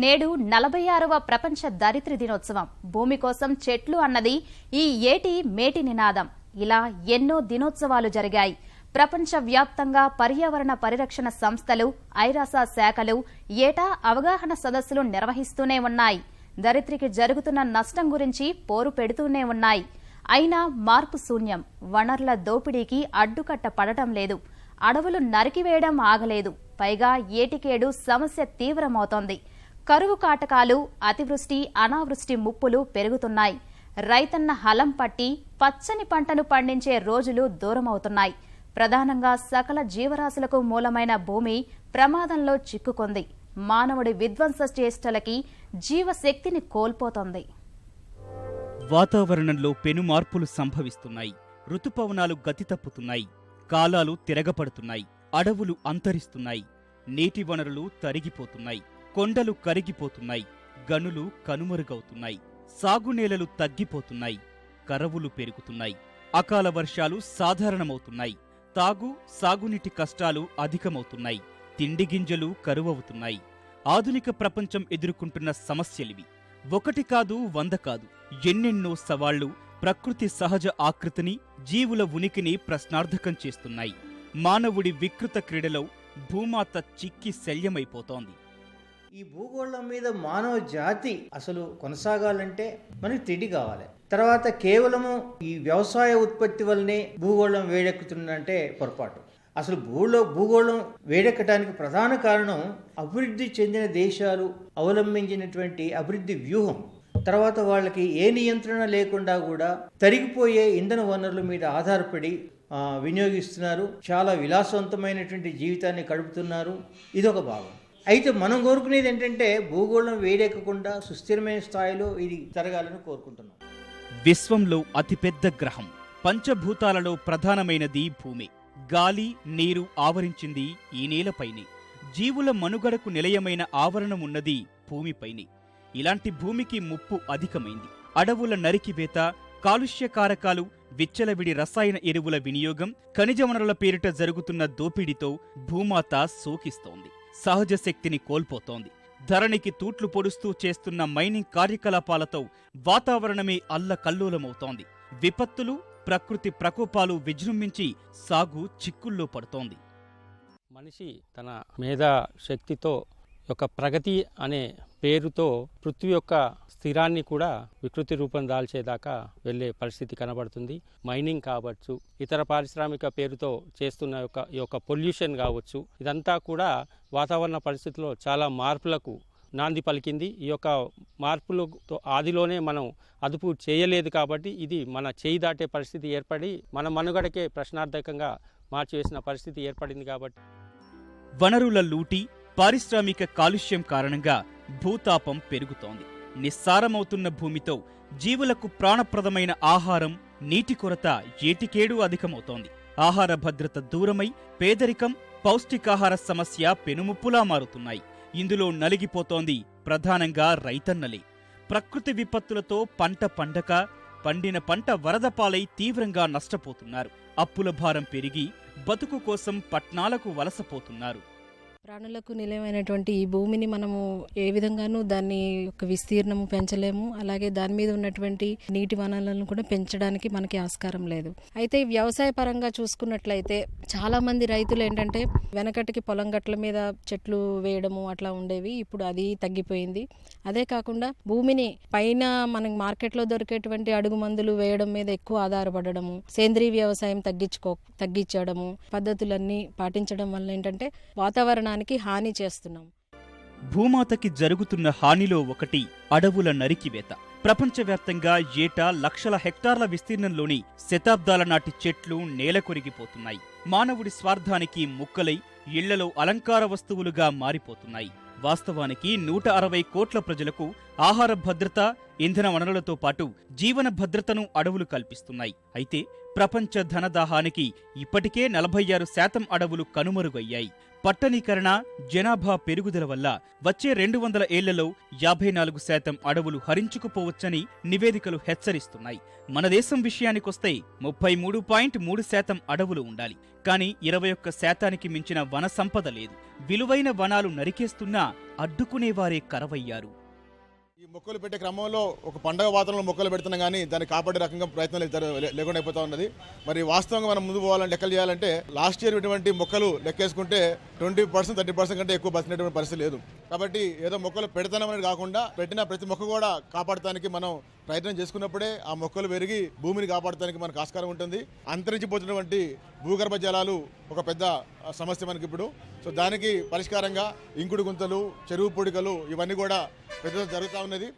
నేడు నలభై ఆరవ ప్రపంచ దరిద్ర దినోత్సవం. భూమి కోసం చెట్లు అన్నది ఈ ఏటి మేటి నినాదం. ఇలా ఎన్నో దినోత్సవాలు జరిగాయి. ప్రపంచవ్యాప్తంగా పర్యావరణ పరిరక్షణ సంస్థలు ఐరాసా శాఖలు ఏటా అవగాహన సదస్సులు నిర్వహిస్తూనే ఉన్నాయి. దరిద్రికి జరుగుతున్న నష్టం గురించి పోరు పెడుతూనే ఉన్నాయి. అయినా మార్పు శూన్యం. వనరుల దోపిడీకి అడ్డుకట్ట పడటం లేదు. అడవులు నరికివేయడం ఆగలేదు. పైగా ఏటికేడు సమస్య తీవ్రమవుతోంది. కరువు కాటకాలు అతివృష్టి అనావృష్టి ముప్పులు పెరుగుతున్నాయి. రైతన్న హలం పట్టి పచ్చని పంటను పండించే రోజులు దూరమవుతున్నాయి. ప్రధానంగా సకల జీవరాశులకు మూలమైన భూమి ప్రమాదంలో చిక్కుకుంది. మానవుడి విధ్వంస చేష్టలకి జీవశక్తిని కోల్పోతోంది. వాతావరణంలో పెను మార్పులు సంభవిస్తున్నాయి. ఋతుపవనాలు గతి తప్పుతున్నాయి కాలాలు తిరగపడుతున్నాయి అడవులు అంతరిస్తున్నాయి. నీటి వనరులు తరిగిపోతున్నాయి. కొండలు కరిగిపోతున్నాయి గనులు కనుమరుగవుతున్నాయి సాగునేలలు తగ్గిపోతున్నాయి కరవులు పెరుగుతున్నాయి అకాల వర్షాలు సాధారణమవుతున్నాయి తాగు సాగునీటి కష్టాలు అధికమవుతున్నాయి తిండి గింజలు కరువవుతున్నాయి. ఆధునిక ప్రపంచం ఎదుర్కొంటున్న సమస్యలివి. ఒకటి కాదు వంద కాదు ఎన్నెన్నో సవాళ్ళు ప్రకృతి సహజ ఆకృతిని జీవుల ఉనికిని ప్రశ్నార్థకం చేస్తున్నాయి. మానవుడి వికృత క్రీడలో భూమాత చిక్కి శల్యమైపోతోంది. ఈ భూగోళం మీద మానవ జాతి అసలు కొనసాగాలంటే మనకి తిండి కావాలి. తర్వాత కేవలము ఈ వ్యవసాయ ఉత్పత్తి వల్లనే భూగోళం వేడెక్కుతుందంటే పొరపాటు. అసలు భూలో భూగోళం వేడెక్కడానికి ప్రధాన కారణం అభివృద్ధి చెందిన దేశాలు అవలంబించినటువంటి అభివృద్ధి వ్యూహం. తర్వాత వాళ్ళకి ఏ నియంత్రణ లేకుండా కూడా తరిగిపోయే ఇంధన వనరుల మీద ఆధారపడి వినియోగిస్తున్నారు. చాలా విలాసవంతమైనటువంటి జీవితాన్ని గడుపుతున్నారు. ఇదొక భాగం. అయితే మనం కోరుకునేది ఏంటంటే భూగోళం వేడెక్కకుండా సుస్థిరమైన స్థాయిలో ఇది జరగాలని కోరుకుంటున్నాం. విశ్వంలో అతిపెద్ద గ్రహం పంచభూతాలలో ప్రధానమైనది భూమి. గాలి నీరు ఆవరించింది ఈ నేలపైనే. జీవుల మనుగడకు నిలయమైన ఆవరణం ఉన్నది భూమిపైనే. ఇలాంటి భూమికి ముప్పు అధికమైంది. అడవుల నరికివేత కాలుష్య కారకాలు విచ్చలవిడి రసాయన ఎరువుల వినియోగం ఖనిజ వనరుల పేరిట జరుగుతున్న దోపిడీతో భూమాత శోకిస్తోంది. సహజ శక్తిని కోల్పోతోంది. ధరణికి తూట్లు పొడుస్తూ చేస్తున్న మైనింగ్ కార్యకలాపాలతో వాతావరణమే అల్లకల్లోలమవుతోంది. విపత్తులు ప్రకృతి ప్రకోపాలు విజృంభించి సాగు చిక్కుల్లో పడుతోంది. మనిషి తన మేధా శక్తితో యొక్క ప్రగతి అనే పేరుతో పృథ్వీ యొక్క స్థిరాన్ని కూడా వికృతి రూపం దాల్చేదాకా వెళ్ళే పరిస్థితి కనబడుతుంది. మైనింగ్ కావచ్చు ఇతర పారిశ్రామిక పేరుతో చేస్తున్న యొక్క ఈ యొక్క పొల్యూషన్ కావచ్చు ఇదంతా కూడా వాతావరణ పరిస్థితుల్లో చాలా మార్పులకు నాంది పలికింది. ఈ యొక్క మార్పులతో ఆదిలోనే మనం అదుపు చేయలేదు కాబట్టి ఇది మన చేయి దాటే పరిస్థితి ఏర్పడి మన మనుగడకే ప్రశ్నార్థకంగా మార్చివేసిన పరిస్థితి ఏర్పడింది కాబట్టి. వనరుల లూటి పారిశ్రామిక కాలుష్యం కారణంగా భూతాపం పెరుగుతోంది. నిస్సారమవుతున్న భూమితో జీవులకు ప్రాణప్రదమైన ఆహారం నీటి కొరత ఏటికేడు అధికమవుతోంది. ఆహార భద్రత దూరమై పేదరికం పౌష్టికాహార సమస్య పెనుముప్పులా మారుతున్నాయి. ఇందులో నలిగిపోతోంది ప్రధానంగా రైతన్నలే. ప్రకృతి విపత్తులతో పంట పండక పండిన పంట వరద పాలై తీవ్రంగా నష్టపోతున్నారు. అప్పుల భారం పెరిగి బతుకు కోసం పట్నాలకు వలసపోతున్నారు. ప్రాణులకు నిలయమైనటువంటి ఈ భూమిని మనము ఏ విధంగానూ దాన్ని యొక్క విస్తీర్ణము పెంచలేము. అలాగే దాని మీద ఉన్నటువంటి నీటి వనరులను కూడా పెంచడానికి మనకి ఆస్కారం లేదు. అయితే వ్యవసాయ పరంగా చూసుకున్నట్లయితే చాలా మంది రైతులు ఏంటంటే వెనకటికి పొలం గట్ల మీద చెట్లు వేయడము అట్లా ఉండేవి. ఇప్పుడు అది తగ్గిపోయింది. అదే కాకుండా భూమిని పైన మనకి మార్కెట్లో దొరికేటువంటి అడుగు మందులు వేయడం మీద ఎక్కువ ఆధారపడము సేంద్రీయ వ్యవసాయం తగ్గించుకో తగ్గించడము పద్ధతులన్నీ పాటించడం వల్ల ఏంటంటే వాతావరణానికి హాని చేస్తున్నాం. భూమాతకి జరుగుతున్న హానిలో ఒకటి అడవుల నరికివేత. ప్రపంచవ్యాప్తంగా ఏటా లక్షల హెక్టార్ల విస్తీర్ణంలోని శతాబ్దాల నాటి చెట్లు నేలకొరిగిపోతున్నాయి మానవుడి స్వార్థానికి ముక్కలై ఇళ్ళలో అలంకార వస్తువులుగా మారిపోతున్నాయి. వాస్తవానికి నూట అరవై కోట్ల ప్రజలకు ఆహార భద్రత ఇంధన వనరులతో పాటు జీవన భద్రతను అడవులు కల్పిస్తున్నాయి. అయితే ప్రపంచ ధనదాహానికి ఇప్పటికే నలభై ఆరు శాతం అడవులు కనుమరుగయ్యాయి. పట్టణీకరణ జనాభా పెరుగుదల వల్ల వచ్చే రెండు వందల ఏళ్ళలో యాభై నాలుగు శాతం అడవులు హరించుకుపోవచ్చని నివేదికలు హెచ్చరిస్తున్నాయి. మన దేశం విషయానికొస్తే ముప్పై మూడు పాయింట్ మూడు శాతం అడవులు ఉండాలి. కానీ ఇరవై ఒక్క శాతానికి మించిన వన సంపద లేదు. విలువైన వనాలు నరికేస్తున్నా అడ్డుకునేవారే కరవయ్యారు. ఈ మొక్కలు పెట్టే క్రమంలో ఒక పండగ వాతావరణంలో మొక్కలు పెడుతున్నా కానీ దాన్ని కాపాడే రకంగా ప్రయత్నం లేకుండా అయిపోతా ఉన్నది. మరి వాస్తవంగా మనం ముందు పోవాలని లెక్కలు చేయాలంటే లాస్ట్ ఇయర్ ఇటువంటి మొక్కలు లెక్కేసుకుంటే ట్వంటీ పర్సెంట్ థర్టీ పర్సెంట్ కంటే ఎక్కువ బతికినటువంటి పరిస్థితి లేదు. కాబట్టి ఏదో మొక్కలు పెడతాం అనేది కాకుండా పెట్టిన ప్రతి మొక్క కూడా కాపాడటానికి మనం ప్రయత్నం చేసుకున్నప్పుడే ఆ మొక్కలు పెరిగి భూమిని కాపాడటానికి మనకు ఆస్కారం ఉంటుంది. అంతరించిపోతున్నటువంటి భూగర్భ జలాలు ఒక పెద్ద సమస్య మనకి ఇప్పుడు. సో దానికి పరిష్కారంగా ఇంకుడు గుంతలు చెరువు పొడికలు ఇవన్నీ కూడా పెద్ద జరుగుతూ ఉన్నది.